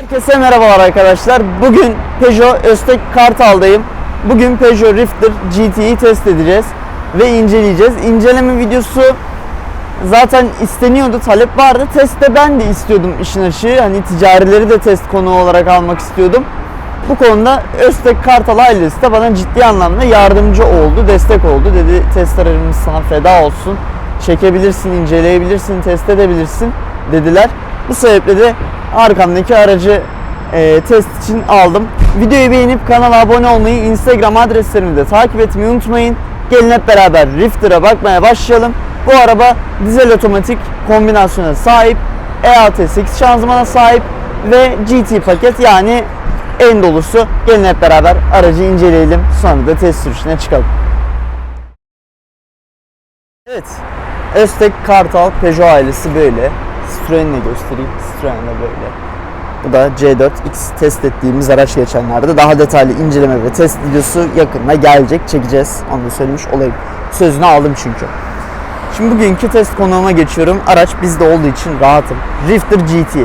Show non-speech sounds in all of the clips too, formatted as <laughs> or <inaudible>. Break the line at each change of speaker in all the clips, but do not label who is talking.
Herkese merhabalar arkadaşlar. Bugün Peugeot Öztek Kartal'dayım. Bugün Peugeot Rifter GT'yi test edeceğiz ve inceleyeceğiz. İnceleme videosu zaten isteniyordu, talep vardı. Testte ben de istiyordum işin açığı. Hani ticarileri de test konuğu olarak almak istiyordum. Bu konuda Öztek Kartal ailesi de bana ciddi anlamda yardımcı oldu, destek oldu. Dedi test aracımız sana feda olsun. Çekebilirsin, inceleyebilirsin, test edebilirsin dediler. Bu sebeple de arkamdaki aracı e, test için aldım. Videoyu beğenip kanala abone olmayı, Instagram adreslerimi de takip etmeyi unutmayın. Gelin hep beraber Rifter'a bakmaya başlayalım. Bu araba dizel otomatik kombinasyona sahip, EAT 8 şanzımana sahip ve GT paket yani en dolusu. Gelin hep beraber aracı inceleyelim. Sonra da test sürüşüne çıkalım. Evet. Öztek Kartal Peugeot ailesi böyle. Citroen'i de göstereyim. Citroen de böyle. Bu da C4X test ettiğimiz araç geçenlerde. Daha detaylı inceleme ve test videosu yakında gelecek. Çekeceğiz. Onu da söylemiş olayım. Sözünü aldım çünkü. Şimdi bugünkü test konuğuma geçiyorum. Araç bizde olduğu için rahatım. Rifter GT.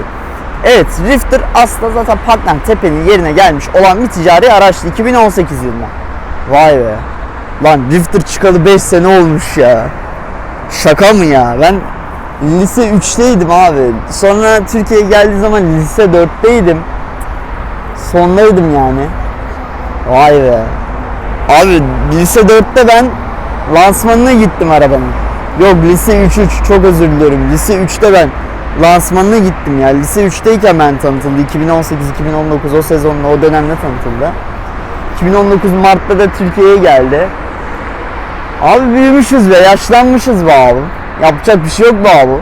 Evet Rifter aslında zaten Partner Tepe'nin yerine gelmiş olan bir ticari araçtı 2018 yılında. Vay be. Lan Rifter çıkalı 5 sene olmuş ya. Şaka mı ya? Ben lise 3'teydim abi. Sonra Türkiye'ye geldiği zaman lise 4'teydim. Sondaydım yani. Vay be. Abi lise 4'te ben lansmanına gittim arabanın. Yok lise 3 3 çok özür diliyorum. Lise 3'te ben lansmanına gittim ya. Lise 3'teyken ben tanıtıldı. 2018-2019 o sezonda o dönemde tanıtıldı. 2019 Mart'ta da Türkiye'ye geldi. Abi büyümüşüz be, yaşlanmışız be abi. Yapacak bir şey yok be abi.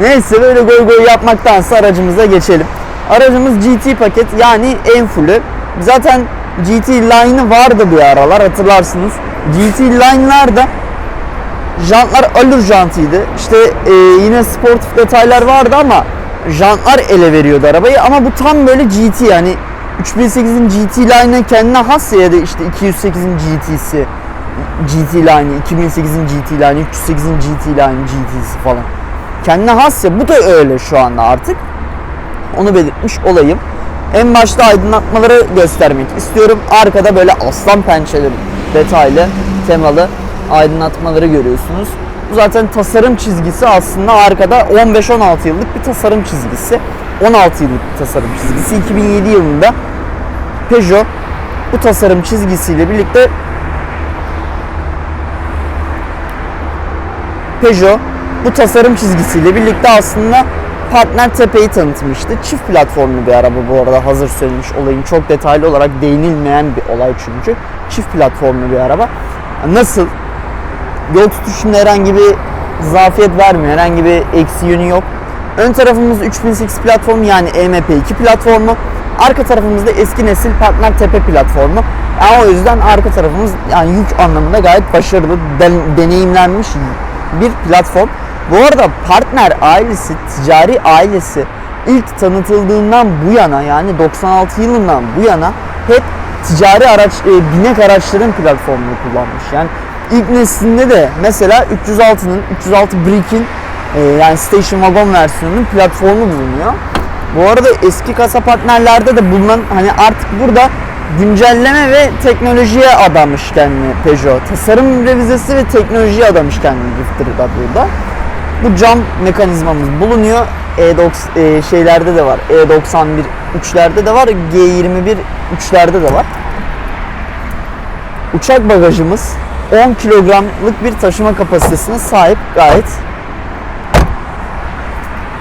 Neyse böyle goy goy yapmaktansa aracımıza geçelim. Aracımız GT paket yani en fullü. Zaten GT Line'ı vardı bir aralar hatırlarsınız. GT Line'lar da jantlar alür jantıydı. İşte e, yine sportif detaylar vardı ama jantlar ele veriyordu arabayı. Ama bu tam böyle GT yani 3008'in GT Line'ı kendine has ya da işte 208'in GT'si. GT Line, 2008'in GT Line, 308'in GT Line, GT'si falan. Kendine has ya bu da öyle şu anda artık. Onu belirtmiş olayım. En başta aydınlatmaları göstermek istiyorum. Arkada böyle aslan pençeleri detaylı, temalı aydınlatmaları görüyorsunuz. Bu zaten tasarım çizgisi aslında arkada 15-16 yıllık bir tasarım çizgisi. 16 yıllık bir tasarım çizgisi. 2007 yılında Peugeot bu tasarım çizgisiyle birlikte Peugeot bu tasarım çizgisiyle birlikte aslında Partner Tepe'yi tanıtmıştı. Çift platformlu bir araba bu arada hazır söylemiş olayım. Çok detaylı olarak değinilmeyen bir olay çünkü. Çift platformlu bir araba. Nasıl? Yol tutuşunda herhangi bir zafiyet vermiyor. Herhangi bir eksi yönü yok. Ön tarafımız 3008 platformu yani EMP2 platformu. Arka tarafımızda eski nesil Partner Tepe platformu. Yani o yüzden arka tarafımız yani yük anlamında gayet başarılı, den- deneyimlenmiş bir platform. Bu arada partner ailesi, ticari ailesi ilk tanıtıldığından bu yana yani 96 yılından bu yana hep ticari araç, e, binek araçların platformunu kullanmış. Yani ilk neslinde de mesela 306'nın, 306 Brick'in e, yani Station Wagon versiyonunun platformu bulunuyor. Bu arada eski kasa partnerlerde de bulunan hani artık burada güncelleme ve teknolojiye adamış kendini Peugeot. Tasarım revizesi ve teknolojiye adamış kendini Rifter'da burada. Bu cam mekanizmamız bulunuyor. E90 e, şeylerde de var. E91 3'lerde de var. G21 3'lerde de var. Uçak bagajımız 10 kilogramlık bir taşıma kapasitesine sahip gayet.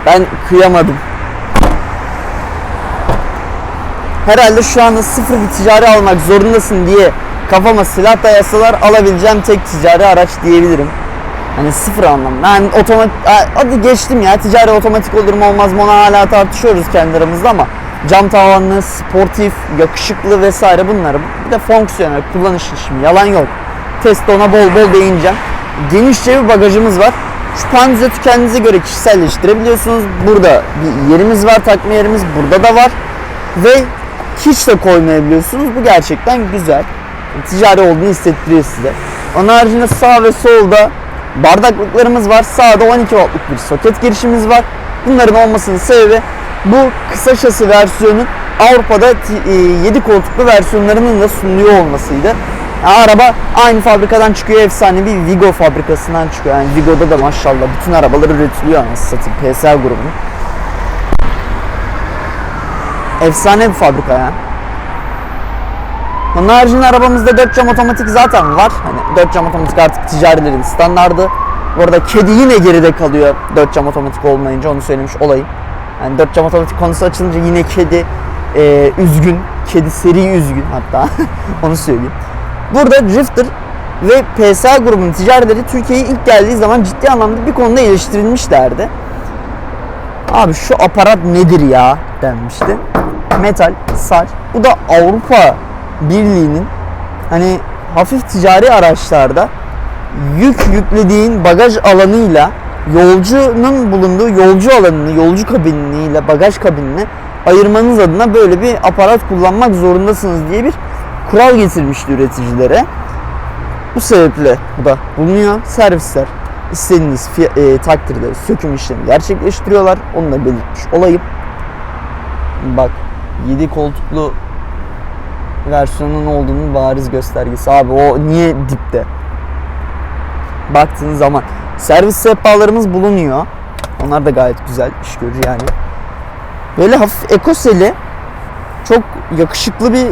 Ben kıyamadım. Herhalde şu anda sıfır bir ticari almak zorundasın diye kafama silah dayasalar alabileceğim tek ticari araç diyebilirim. Hani sıfır anlamda. Yani otomatik, hadi geçtim ya ticari otomatik olur mu olmaz mı onu hala tartışıyoruz kendi aramızda ama cam tavanlı, sportif, yakışıklı vesaire bunları bir de fonksiyonel kullanışlı şimdi yalan yok. Testte ona bol bol değineceğim. Genişçe bir bagajımız var. Şu panzeti kendinize göre kişiselleştirebiliyorsunuz. Burada bir yerimiz var, takma yerimiz burada da var. Ve hiç de koymayabiliyorsunuz. Bu gerçekten güzel. Ticari olduğunu hissettiriyor size. Onun haricinde sağ ve solda bardaklıklarımız var. Sağda 12 wattlık bir soket girişimiz var. Bunların olmasının sebebi bu kısa şasi versiyonun Avrupa'da 7 koltuklu versiyonlarının da sunuluyor olmasıydı. Yani araba aynı fabrikadan çıkıyor efsane bir Vigo fabrikasından çıkıyor. Yani Vigo'da da maşallah bütün arabalar üretiliyor anasını satayım PSA grubunun. Efsane bir fabrika yani. Onun haricinde arabamızda 4 cam otomatik zaten var. Hani 4 cam otomatik artık ticarilerin standardı. Bu arada kedi yine geride kalıyor 4 cam otomatik olmayınca onu söylemiş olayım. Yani 4 cam otomatik konusu açılınca yine kedi e, üzgün. Kedi seri üzgün hatta <laughs> onu söyleyeyim. Burada Drifter ve PSA grubunun ticarileri Türkiye'ye ilk geldiği zaman ciddi anlamda bir konuda eleştirilmişlerdi. Abi şu aparat nedir ya denmişti. Metal, saç. Bu da Avrupa Birliği'nin hani hafif ticari araçlarda yük yüklediğin bagaj alanıyla yolcunun bulunduğu yolcu alanını, yolcu kabiniyle bagaj kabinini ayırmanız adına böyle bir aparat kullanmak zorundasınız diye bir kural getirmişti üreticilere. Bu sebeple bu da bulunuyor. Servisler istediğiniz e, takdirde söküm işlemi gerçekleştiriyorlar. Onu da belirtmiş olayım. Bak 7 koltuklu versiyonun olduğunun bariz göstergesi. Abi o niye dipte? Baktığınız zaman servis sehpalarımız bulunuyor. Onlar da gayet güzel iş görür yani. Böyle hafif ekoseli çok yakışıklı bir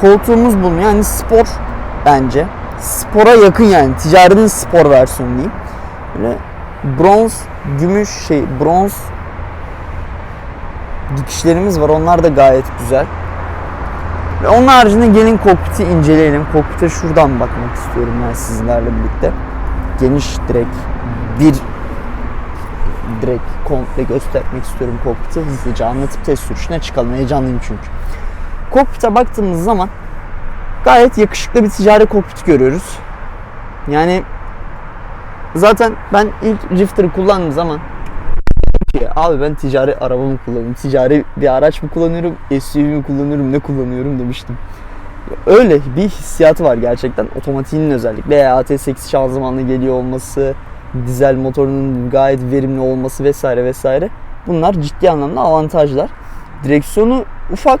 koltuğumuz bulunuyor. Yani spor bence. Spora yakın yani. Ticarinin spor versiyonu diyeyim. Böyle bronz, gümüş şey, bronz dikişlerimiz var. Onlar da gayet güzel. Ve onun haricinde gelin kokpiti inceleyelim. Kokpite şuradan bakmak istiyorum ben sizlerle birlikte. Geniş direkt bir direkt komple göstermek istiyorum kokpiti. Hızlıca anlatıp test sürüşüne çıkalım. Heyecanlıyım çünkü. Kokpite baktığımız zaman gayet yakışıklı bir ticari kokpit görüyoruz. Yani zaten ben ilk Drifter'ı kullandığım zaman abi ben ticari araba mı kullanıyorum, ticari bir araç mı kullanıyorum, SUV mi kullanıyorum, ne kullanıyorum demiştim. Öyle bir hissiyatı var gerçekten. Otomatiğinin özellikle AT8 şanzımanlı geliyor olması, dizel motorunun gayet verimli olması vesaire vesaire. Bunlar ciddi anlamda avantajlar. Direksiyonu ufak.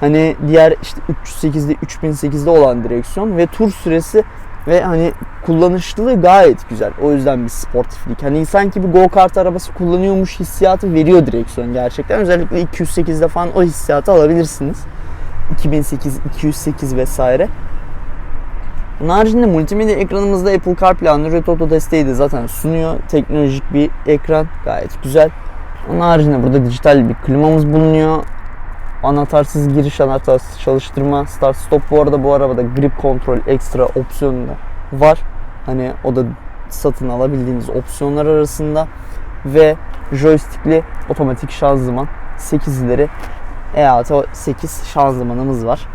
Hani diğer işte 308'de 3008'de olan direksiyon ve tur süresi ve hani kullanışlılığı gayet güzel. O yüzden bir sportiflik. Hani sanki bir go-kart arabası kullanıyormuş hissiyatı veriyor direksiyon gerçekten. Özellikle 208'de falan o hissiyatı alabilirsiniz. 2008, 208 vesaire. Bunun haricinde multimedya ekranımızda Apple CarPlay, Android Auto desteği de zaten sunuyor. Teknolojik bir ekran gayet güzel. Onun haricinde burada dijital bir klimamız bulunuyor. Anahtarsız giriş, anahtarsız çalıştırma, start stop bu arada bu arabada grip kontrol ekstra opsiyonu da var. Hani o da satın alabildiğiniz opsiyonlar arasında ve joystickli otomatik şanzıman 8 ileri EAT 8 şanzımanımız var.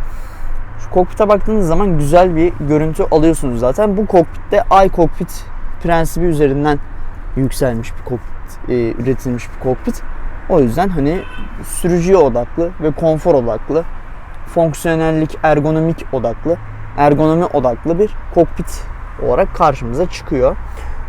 Şu kokpite baktığınız zaman güzel bir görüntü alıyorsunuz zaten. Bu kokpitte iCockpit prensibi üzerinden yükselmiş bir kokpit, e, üretilmiş bir kokpit. O yüzden hani sürücüye odaklı ve konfor odaklı, fonksiyonellik, ergonomik odaklı, ergonomi odaklı bir kokpit olarak karşımıza çıkıyor.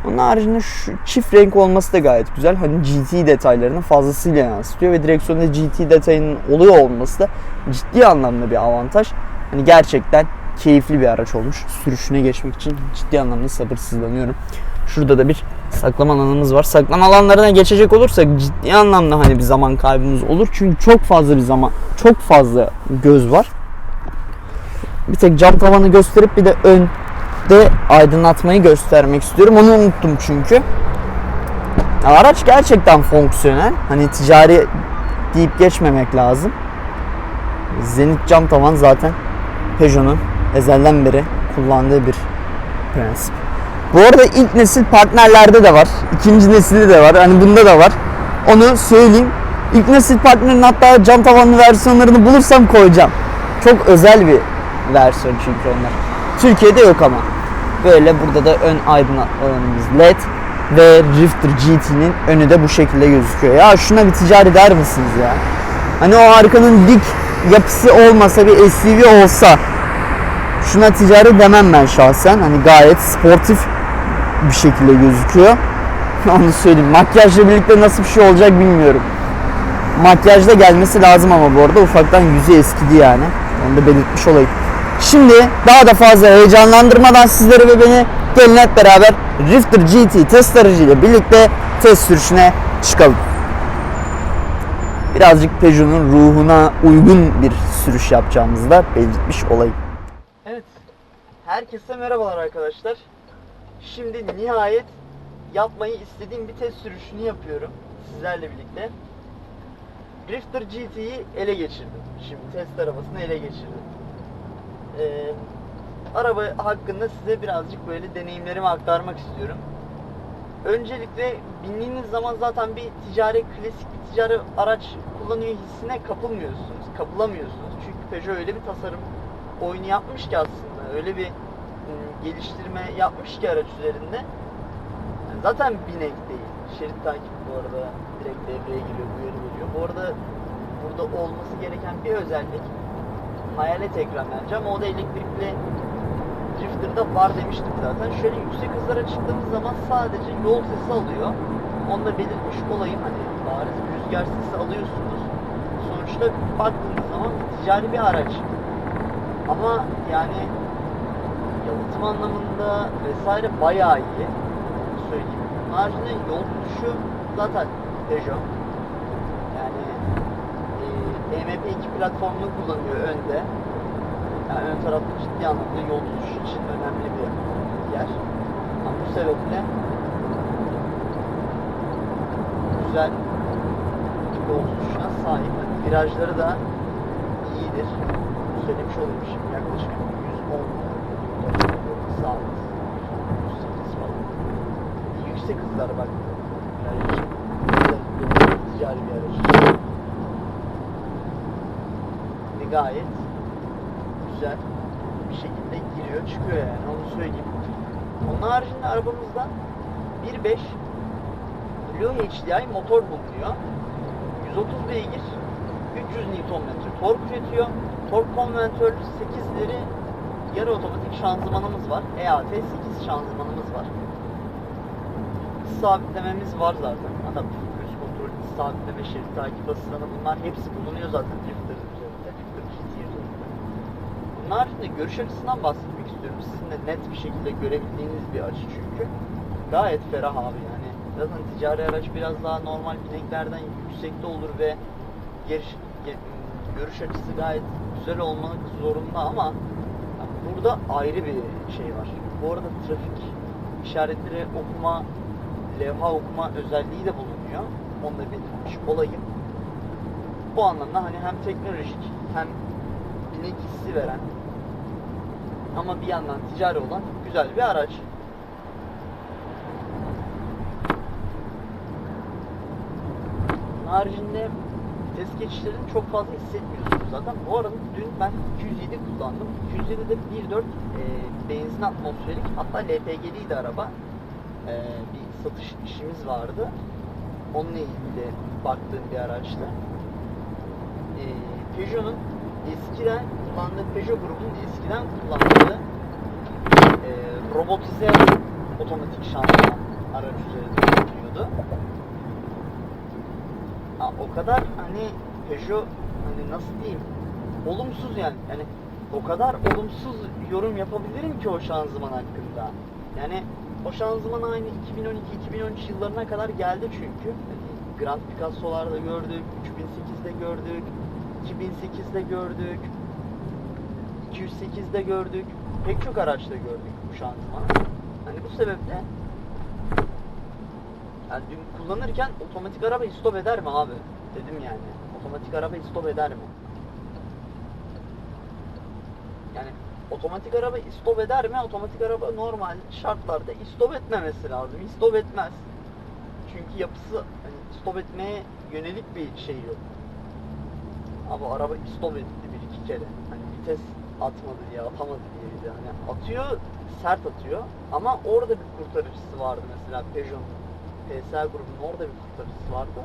Onun haricinde şu çift renk olması da gayet güzel. Hani GT detaylarını fazlasıyla yansıtıyor ve direksiyonda GT detayının oluyor olması da ciddi anlamda bir avantaj. Hani gerçekten keyifli bir araç olmuş. Sürüşüne geçmek için ciddi anlamda sabırsızlanıyorum. Şurada da bir saklama alanımız var. Saklama alanlarına geçecek olursak ciddi anlamda hani bir zaman kaybımız olur. Çünkü çok fazla bir zaman, çok fazla göz var. Bir tek cam tavanı gösterip bir de önde aydınlatmayı göstermek istiyorum. Onu unuttum çünkü. Araç gerçekten fonksiyonel. Hani ticari deyip geçmemek lazım. Zenit cam tavan zaten Peugeot'un ezelden beri kullandığı bir prensip. Bu arada ilk nesil partnerlerde de var. ikinci nesilde de var. Hani bunda da var. Onu söyleyeyim. İlk nesil partnerin hatta cam tavanlı versiyonlarını bulursam koyacağım. Çok özel bir versiyon çünkü onlar. Türkiye'de yok ama. Böyle burada da ön aydınlatmalarımız LED ve Drifter GT'nin önü de bu şekilde gözüküyor. Ya şuna bir ticari der misiniz ya? Hani o arkanın dik yapısı olmasa bir SUV olsa şuna ticari demem ben şahsen. Hani gayet sportif bir şekilde gözüküyor. <laughs> Onu söyleyeyim. Makyajla birlikte nasıl bir şey olacak bilmiyorum. Makyajla gelmesi lazım ama bu arada ufaktan yüzü eskidi yani. Onu da belirtmiş olayım. Şimdi daha da fazla heyecanlandırmadan sizleri ve beni gelin hep beraber Rifter GT test aracıyla birlikte test sürüşüne çıkalım. Birazcık Peugeot'un ruhuna uygun bir sürüş yapacağımızı da belirtmiş olayım. Herkese merhabalar arkadaşlar. Şimdi nihayet yapmayı istediğim bir test sürüşünü yapıyorum sizlerle birlikte. Drifter GT'yi ele geçirdim. Şimdi test arabasını ele geçirdim. Ee, araba hakkında size birazcık böyle deneyimlerimi aktarmak istiyorum. Öncelikle bindiğiniz zaman zaten bir ticari, klasik bir ticari araç kullanıyor hissine kapılmıyorsunuz, kapılamıyorsunuz. Çünkü Peugeot öyle bir tasarım oyunu yapmış ki aslında, öyle bir ım, geliştirme yapmış ki araç üzerinde. Yani zaten binek değil. Şerit takip bu arada direkt devreye giriyor, uyarı veriyor. Bu arada burada olması gereken bir özellik hayalet ekran bence ama o da elektrikli Drifter'da var demiştim zaten. Şöyle yüksek hızlara çıktığımız zaman sadece yol sesi alıyor. Onu da belirtmiş olayım hani bariz rüzgar sesi alıyorsunuz. Sonuçta baktığınız zaman ticari bir araç. Ama yani yalıtım anlamında vesaire bayağı iyi. Söyleyeyim. Haricinde yol tutuşu zaten Peugeot. Yani e, EMP2 platformunu kullanıyor önde. Yani ön tarafta ciddi anlamda yol tutuşu için önemli bir yer. Ama bu sebeple güzel yol tutuşuna sahip. Virajları da iyidir. Söylemiş olayım şimdi yaklaşık 110 saat. 108 falan. Yüksek hızlara bak. Yani ticari bir araç. Ve gayet güzel bir şekilde giriyor çıkıyor yani onu söyleyeyim. Onun haricinde arabamızda 1.5 Low HDI motor bulunuyor. 130 beygir 300 Nm tork üretiyor. Tork konventör 8'leri yarı otomatik şanzımanımız var. EAT 8 şanzımanımız var. Sabitlememiz var zaten. Adaptif cruise kontrol, sabitleme, şerit takip asistanı bunlar hepsi bulunuyor zaten Drifter'ın üzerinde. Drifter GT üzerinde. Bunun haricinde görüş açısından bahsetmek istiyorum. Sizin de net bir şekilde görebildiğiniz bir açı çünkü. Gayet ferah abi yani. Zaten ticari araç biraz daha normal bineklerden yüksekte olur ve geriş, ge- görüş açısı gayet güzel olmak zorunda ama burada ayrı bir şey var. Bu arada trafik işaretleri okuma, levha okuma özelliği de bulunuyor. Onu da belirtmiş olayım. Bu anlamda hani hem teknolojik hem binek hissi veren ama bir yandan ticari olan güzel bir araç. Haricinde vites geçişlerini çok fazla hissetmiyorsunuz zaten. Bu arada dün ben 207 kullandım. 207'de 1.4 e, benzin atmosferik hatta LPG'liydi araba. E, bir satış işimiz vardı. Onunla ilgili baktığım bir araçtı. E, Peugeot'un eskiden kullandığı Peugeot grubunun eskiden kullandığı e, robotize otomatik şanzıman araç üzerinde yapıyordu. Ha, o kadar hani Peugeot hani nasıl diyeyim olumsuz yani yani o kadar olumsuz yorum yapabilirim ki o şanzıman hakkında. Yani o şanzıman aynı 2012-2013 yıllarına kadar geldi çünkü. Hani Grand Picasso'larda gördük, 3008'de gördük, 2008'de gördük, 208'de gördük, pek çok araçta gördük bu şanzımanı. Hani bu sebeple yani dün kullanırken otomatik araba stop eder mi abi? Dedim yani. Otomatik araba stop eder mi? Yani otomatik araba stop eder mi? Otomatik araba normal şartlarda stop etmemesi lazım. Stop etmez. Çünkü yapısı hani stop etmeye yönelik bir şey yok. Abi araba stop etti bir iki kere. Hani vites atmadı diye, atamadı diye. Hani atıyor, sert atıyor. Ama orada bir kurtarıcısı vardı mesela Peugeot'un. PSL grubunun orada bir kurtarıcısı vardı.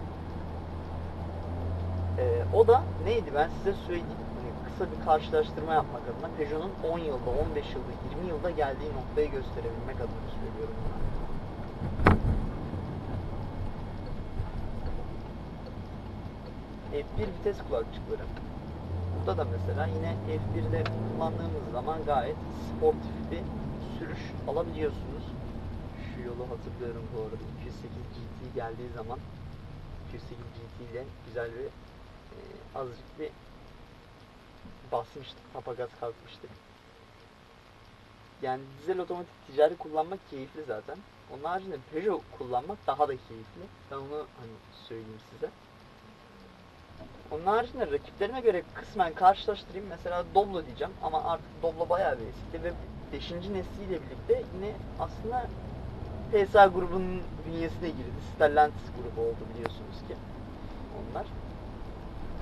Ee, o da neydi ben size söyleyeyim. Hani kısa bir karşılaştırma yapmak adına Peugeot'un 10 yılda, 15 yılda, 20 yılda geldiği noktayı gösterebilmek adına söylüyorum buna. F1 vites kulakçıkları. Burada da mesela yine F1'de kullandığımız zaman gayet sportif bir sürüş alabiliyorsunuz. Şu yolu hatırlıyorum bu arada. 208 GT geldiği zaman 208 GT ile güzel bir e, azıcık bir basmıştık. Tapa gaz kalkmıştık. Yani dizel otomatik ticari kullanmak keyifli zaten. Onun haricinde Peugeot kullanmak daha da keyifli. Ben onu hani söyleyeyim size. Onun haricinde rakiplerime göre kısmen karşılaştırayım. Mesela Doblo diyeceğim ama artık Doblo bayağı bir eski ve 5. nesliyle birlikte yine aslında PSA grubunun bünyesine girdi. Stellantis grubu oldu biliyorsunuz ki. Onlar.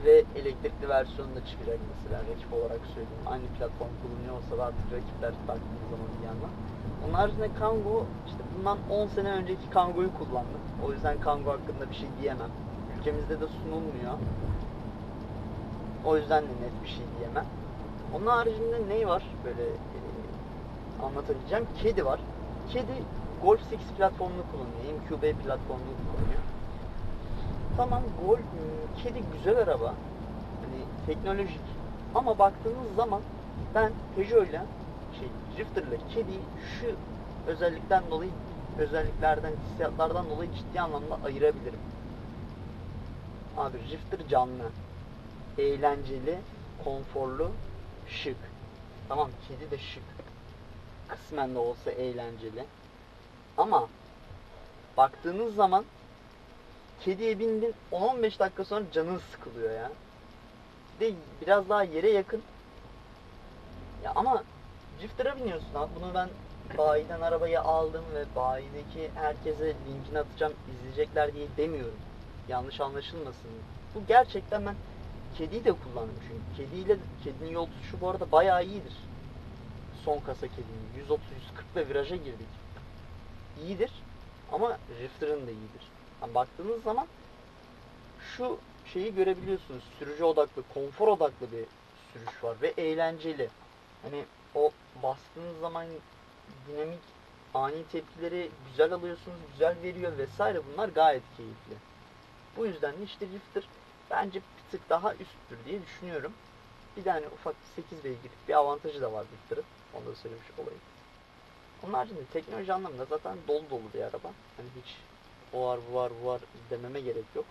Ve elektrikli versiyonu da çıkacak mesela rakip olarak söyleyeyim. Aynı platform bulunuyor olsa artık rakipler baktığınız zaman bir yandan. Onun haricinde Kangoo işte bundan 10 sene önceki Kangoo'yu kullandım. O yüzden Kangoo hakkında bir şey diyemem. Ülkemizde de sunulmuyor. O yüzden de net bir şey diyemem. Onun haricinde ne var böyle e, anlatabileceğim? Kedi var. Kedi Golf 6 platformunu kullanıyor. MQB platformunu kullanıyor. Tamam Golf, e, kedi güzel araba. Hani teknolojik. Ama baktığınız zaman ben Peugeot'la şey Drifter'la kediyi şu özellikten dolayı özelliklerden, hissiyatlardan dolayı ciddi anlamda ayırabilirim. Abi Drifter canlı, eğlenceli, konforlu, şık. Tamam kedi de şık. Kısmen de olsa eğlenceli. Ama baktığınız zaman kediye bindin 10-15 dakika sonra canın sıkılıyor ya. De biraz daha yere yakın. Ya ama Drifter'a biniyorsun abi. Bunu ben bayiden arabayı aldım ve bayideki herkese linkini atacağım izleyecekler diye demiyorum. Yanlış anlaşılmasın. Bu gerçekten ben kediyi de kullandım çünkü. Kediyle kedinin yol tutuşu bu arada bayağı iyidir. Son kasa kedinin 130-140 ve viraja girdik. İyidir ama Drifter'ın da iyidir. Yani baktığınız zaman şu şeyi görebiliyorsunuz. Sürücü odaklı, konfor odaklı bir sürüş var ve eğlenceli. Hani o bastığınız zaman dinamik ani tepkileri güzel alıyorsunuz, güzel veriyor vesaire bunlar gayet keyifli. Bu yüzden de işte Drifter bence bir tık daha üsttür diye düşünüyorum. Bir tane ufak 8 beygirlik bir avantajı da var Drifter'ın. Onu da söylemiş olayım. Onun haricinde teknoloji anlamında zaten dolu dolu bir araba. Hani hiç o var bu var bu var dememe gerek yok.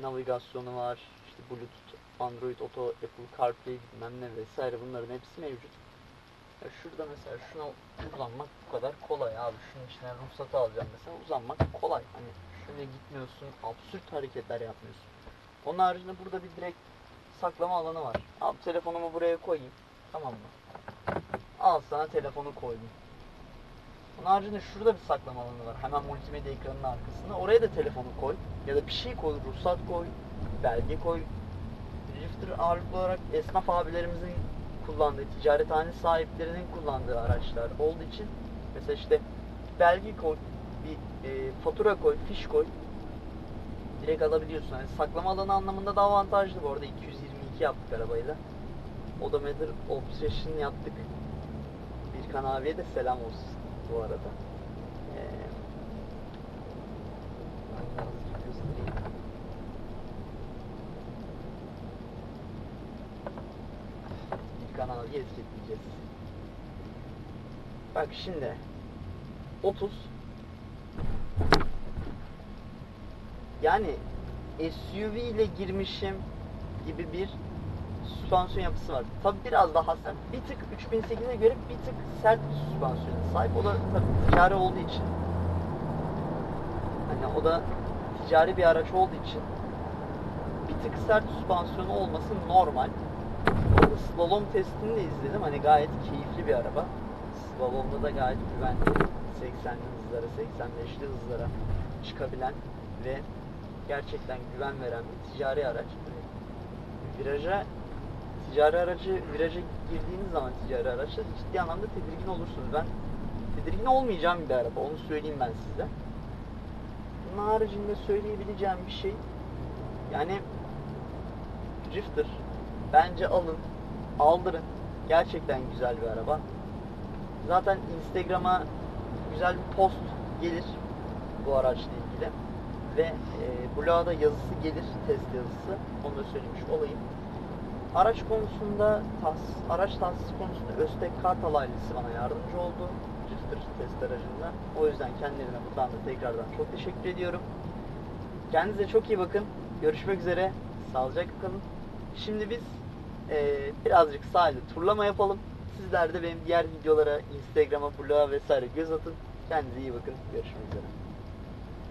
Navigasyonu var, işte Bluetooth, Android Auto, Apple CarPlay bilmem ne vesaire bunların hepsi mevcut. Ya şurada mesela şuna uzanmak bu kadar kolay abi. Şunun içine ruhsatı alacağım mesela uzanmak kolay. Hani şöyle gitmiyorsun, absürt hareketler yapmıyorsun. Onun haricinde burada bir direkt saklama alanı var. Abi telefonumu buraya koyayım. Tamam mı? Al sana telefonu koydum. Onun haricinde şurada bir saklama alanı var. Hemen multimedya ekranının arkasında. Oraya da telefonu koy. Ya da bir şey koy. Ruhsat koy. Belge koy. Drifter ağırlıklı olarak esnaf abilerimizin kullandığı, ticarethane sahiplerinin kullandığı araçlar olduğu için mesela işte belge koy, bir e, fatura koy, fiş koy. Direkt alabiliyorsun. Yani saklama alanı anlamında da avantajlı bu arada. 222 yaptık arabayla. Odometer Obsession yaptık. Birkan abiye de selam olsun bu arada. Ee, abiyi etiketleyeceğiz. Bak şimdi 30 yani SUV ile girmişim gibi bir süspansiyon yapısı var. Tabi biraz daha sert. Bir tık 3008'e göre bir tık sert bir süspansiyona sahip. O da tabii ticari olduğu için. Hani o da ticari bir araç olduğu için bir tık sert süspansiyonu olması normal. Orada slalom testini de izledim. Hani gayet keyifli bir araba. Slalomda da gayet güvenli. 80'li hızlara, 85'li hızlara çıkabilen ve gerçekten güven veren bir ticari araç. Viraja ticari aracı viraja girdiğiniz zaman ticari araçta ciddi anlamda tedirgin olursunuz. Ben tedirgin olmayacağım bir araba. Onu söyleyeyim ben size. Bunun haricinde söyleyebileceğim bir şey yani Drifter bence alın, aldırın. Gerçekten güzel bir araba. Zaten Instagram'a güzel bir post gelir bu araçla ilgili. ve e, bloğa da yazısı gelir, test yazısı. Onu da söylemiş olayım. Araç konusunda, tahsis, araç tahsisi konusunda Öztek Kartal ailesi bana yardımcı oldu. Drifter test aracında. O yüzden kendilerine buradan da tekrardan çok teşekkür ediyorum. Kendinize çok iyi bakın. Görüşmek üzere. Sağlıcakla kalın. Şimdi biz eee, birazcık sahilde turlama yapalım. Sizler de benim diğer videolara, Instagram'a, blog'a vesaire göz atın. Kendinize iyi bakın. Görüşmek üzere.